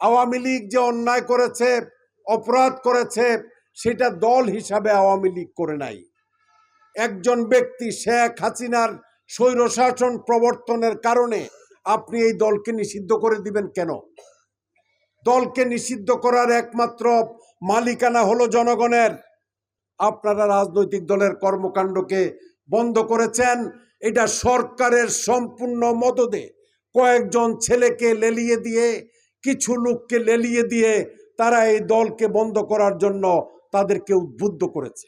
আওয়ামী লীগ যে অন্যায় করেছে, অপরাধ করেছে, সেটা দল হিসাবে আওয়ামী লীগ করে নাই। একজন ব্যক্তি, শেখ হাসিনার স্বৈরশাসন প্রবর্তনের কারণে আপনি এই দলকে নিষিদ্ধ করে দিবেন কেন? দলকে নিষিদ্ধ করার একমাত্র মালিকানা হলো জনগণের। আপনারা রাজনৈতিক দলের কর্মকাণ্ডকে বন্ধ করেছেন। এটা সরকারের সম্পূর্ণ মদদে কয়েকজন ছেলেকে লেলিয়ে দিয়ে কিছু লোককে লেলিয়ে দিয়ে তারা এই দলকে বন্ধ করার জন্য তাদেরকে উদ্বুদ্ধ করেছে।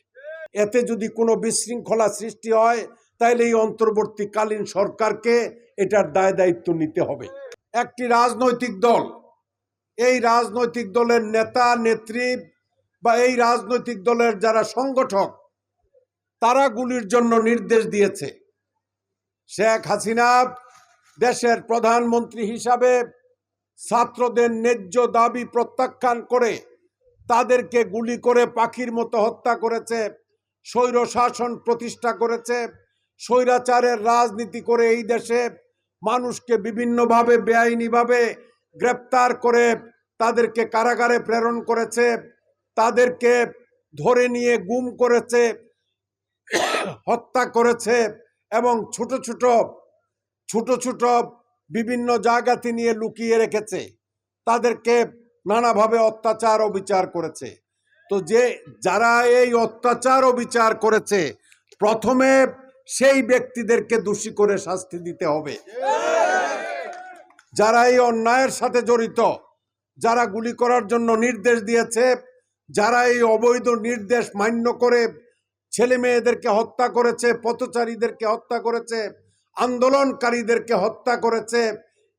এতে যদি কোনো বিশৃঙ্খলা সৃষ্টি হয় তাহলে এই অন্তর্বর্তীকালীন সরকারকে এটার দায় দায়িত্ব নিতে হবে। একটি রাজনৈতিক দল, এই রাজনৈতিক দলের নেতা, নেত্রী বা এই রাজনৈতিক দলের যারা সংগঠক, তারা গুলির জন্য নির্দেশ দিয়েছে। শেখ হাসিনা দেশের প্রধানমন্ত্রী হিসাবে ছাত্রদের ন্যায্য দাবি প্রত্যাখ্যান করে তাদেরকে গুলি করে পাখির মতো হত্যা করেছে, স্বৈর শাসন প্রতিষ্ঠা করেছে, স্বৈরাচারের রাজনীতি করে এই দেশে মানুষকে বিভিন্নভাবে, বেআইনিভাবে গ্রেপ্তার করে তাদেরকে কারাগারে প্রেরণ করেছে, তাদেরকে ধরে নিয়ে গুম করেছে, হত্যা করেছে এবং ছোট ছোট ছোট ছোট বিভিন্ন জায়গাতে নিয়ে লুকিয়ে রেখেছে। তাদেরকে নানাভাবে অত্যাচার ও বিচার করেছে। তো যে, যারা এই অত্যাচার ও বিচার করেছে, প্রথমে সেই ব্যক্তিদেরকে দোষী করে শাস্তি দিতে হবে। যারা এই অন্যায়ের সাথে জড়িত, যারা গুলি করার জন্য নির্দেশ দিয়েছে, যারা এই অবৈধ নির্দেশ মান্য করে ছেলে মেয়েদেরকে হত্যা করেছে, পথচারীদেরকে হত্যা করেছে আন্দোলনকারীদেরকে হত্যা করেছে,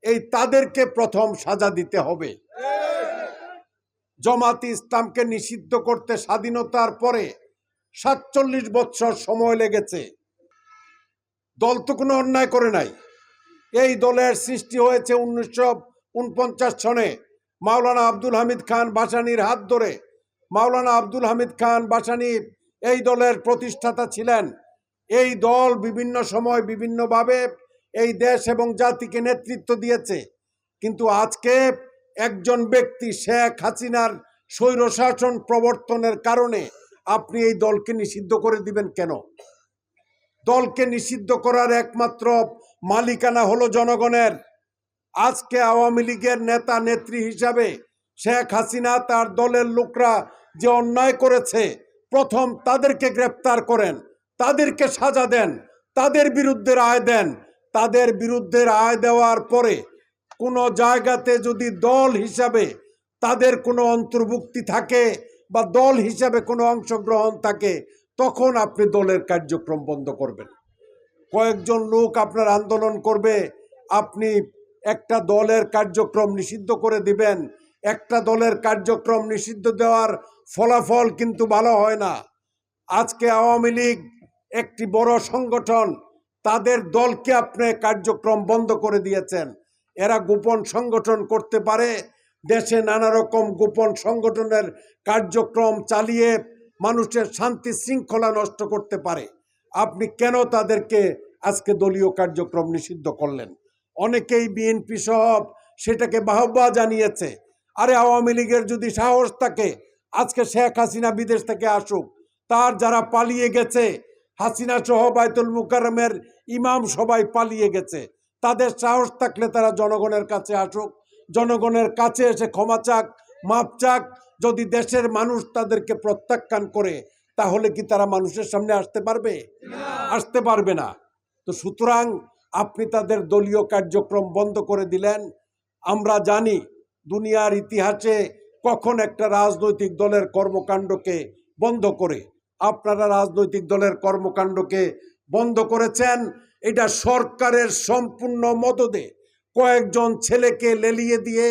এই তাদেরকে প্রথম সাজা দিতে হবে। জমাতি ইসলামকে নিষিদ্ধ করতে স্বাধীনতার পরে সাতচল্লিশ বছর সময় লেগেছে। দল তো কোনো অন্যায় করে নাই। এই দলের সৃষ্টি হয়েছে উনিশশো উনপঞ্চাশ সনে। মাওলানা আব্দুল হামিদ খান বাসানির হাত ধরে। মাওলানা আব্দুল হামিদ খান বাসানি এই দলের প্রতিষ্ঠাতা ছিলেন। এই দল বিভিন্ন সময় বিভিন্নভাবে এই দেশ এবং জাতিকে নেতৃত্ব দিয়েছে। কিন্তু আজকে একজন ব্যক্তি, শেখ হাসিনার স্বৈরশাসন প্রবর্তনের কারণে আপনি এই দলকে নিষিদ্ধ করে দিবেন কেন? দলকে নিষিদ্ধ করার একমাত্র মালিকানা হলো জনগণের। আজকে আওয়ামী লীগের নেতা, নেত্রী হিসাবে শেখ হাসিনা তার দলের লোকরা যে অন্যায় করেছে, প্রথম তাদেরকে গ্রেপ্তার করেন। তাদেরকে সাজা দেন, তাদের বিরুদ্ধে রায় দেন। তাদের বিরুদ্ধে রায় দেওয়ার পরে কোনো জায়গাতে যদি দল হিসাবে তাদের কোনো অন্তর্ভুক্তি থাকে বা দল হিসাবে কোনো অংশগ্রহণ থাকে, তখন আপনি দলের কার্যক্রম বন্ধ করবেন। কয়েকজন লোক আপনার আন্দোলন করবে, আপনি একটা দলের কার্যক্রম নিষিদ্ধ করে দিবেন। একটা দলের কার্যক্রম নিষিদ্ধ দেওয়ার ফলাফল কিন্তু ভালো হয় না। আজকে আওয়ামী লীগ একটি বড় সংগঠন, তাদের দলকে আপনি কার্যক্রম বন্ধ করে দিয়েছেন। এরা গোপন সংগঠন করতে পারে, দেশে নানা রকম গোপন সংগঠনের কার্যক্রম চালিয়ে মানুষের শান্তি শৃঙ্খলা নষ্ট করতে পারে। আপনি কেন তাদেরকে আজকে দলীয় কার্যক্রম নিষিদ্ধ করলেন? অনেকেই বিএনপি সহ সেটাকে বাহবা জানিয়েছে। আরে আওয়ামী লীগের যদি সাহস থাকে, আজকে শেখ হাসিনা বিদেশ থেকে আসুক, তার যারা পালিয়ে গেছে হাসিনা সহ বাইতুল মুকাররমের ইমাম সবাই পালিয়ে গেছে। তাদের সাহস থাকলে তারা জনগণের কাছে আসুক, জনগণের কাছে এসে ক্ষমা চাক মাপ চাক, যদি দেশের মানুষ তাদেরকে প্রত্যাখ্যান করে, তাহলে কি তারা মানুষের সামনে আসতে পারবে? আসতে পারবে না। তো সুতরাং আপনি তাদের দলীয় কার্যক্রম বন্ধ করে দিলেন। আমরা জানি দুনিয়ার ইতিহাসে কখন একটা রাজনৈতিক দলের কর্মকাণ্ডকে বন্ধ করে আপনারা রাজনৈতিক দলের কর্মকাণ্ডকে বন্ধ করেছেন। এটা সরকারের সম্পূর্ণ মদদে কয়েকজন ছেলেকে লেলিয়ে দিয়ে,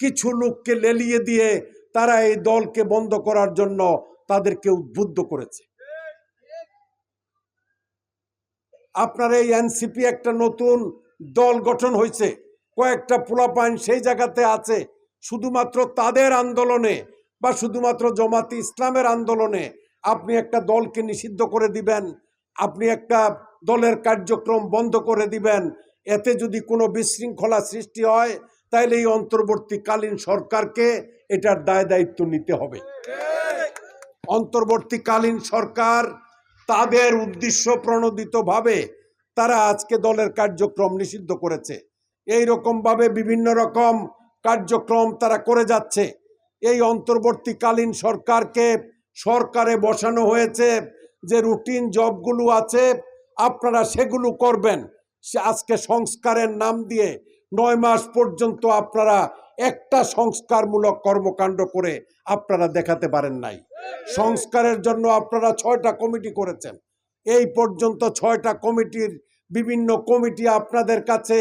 কিছু লোককে লেলিয়ে দিয়ে তারা এই দলকে বন্ধ করার জন্য তাদেরকে উদ্বুদ্ধ করেছে। আপনার এই এনসিপি একটা নতুন দল গঠন হয়েছে। কয়েকটা পোলাপাইন সেই জায়গাতে আছে। শুধুমাত্র তাদের আন্দোলনে বা শুধুমাত্র জমাতি ইসলামের আন্দোলনে আপনি একটা দলকে নিষিদ্ধ করে দিবেন, আপনি একটা দলের কার্যক্রম বন্ধ করে দিবেন, এতে যদি কোনো বিশৃঙ্খলা সৃষ্টি হয়, তাইলে এই অন্তর্বর্তীকালীন সরকারকে এটার দায় দায়িত্ব নিতে হবে। অন্তর্বর্তীকালীন সরকার তাদের উদ্দেশ্য প্রণোদিতভাবে তারা আজকে দলের কার্যক্রম নিষিদ্ধ করেছে। এই রকমভাবে বিভিন্ন রকম কার্যক্রম তারা করে যাচ্ছে। এই অন্তর্বর্তীকালীন সরকারকে সরকারে বসানো হয়েছে যে রুটিন জবগুলো আছে, আপনারা সেগুলো করবেন। আজকে সংস্কারের নাম দিয়ে নয় মাস পর্যন্ত আপনারা একটা সংস্কারমূলক কর্মকাণ্ড করে আপনারা দেখাতে পারেন নাই। সংস্কারের জন্য আপনারা ছয়টা কমিটি করেছেন। এই পর্যন্ত ছয়টা কমিটির বিভিন্ন কমিটি আপনাদের কাছে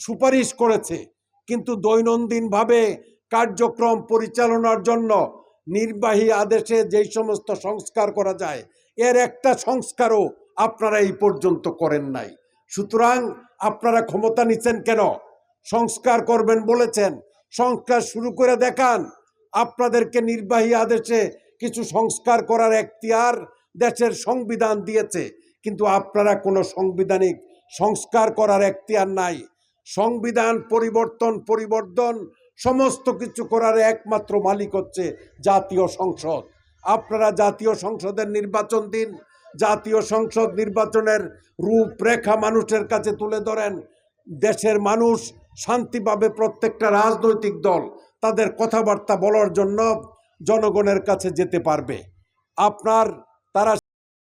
সুপারিশ করেছে। কিন্তু দৈনন্দিনভাবে কার্যক্রম পরিচালনার জন্য নির্বাহী আদেশে যেই সমস্ত সংস্কার করা যায়, এর একটা সংস্কারও আপনারা এই পর্যন্ত করেন নাই। সুতরাং আপনারা ক্ষমতা নিচ্ছেন কেন? সংস্কার করবেন বলেছেন, সংস্কার শুরু করে দেখান। আপনাদেরকে নির্বাহী আদেশে কিছু সংস্কার করার এখতিয়ার দেশের সংবিধান দিয়েছে, কিন্তু আপনারা কোনো সাংবিধানিক সংস্কার করার এখতিয়ার নাই। সংবিধান পরিবর্তন পরিবর্তন সমস্ত কিছু করার একমাত্র মালিক হচ্ছে জাতীয় সংসদ। আপনারা জাতীয় সংসদের নির্বাচন দিন, জাতীয় সংসদ নির্বাচনের রূপরেখা মানুষের কাছে তুলে ধরেন। দেশের মানুষ শান্তিভাবে প্রত্যেকটা রাজনৈতিক দল, তাদের কথাবার্তা বলার জন্য জনগণের কাছে যেতে পারবে। আপনার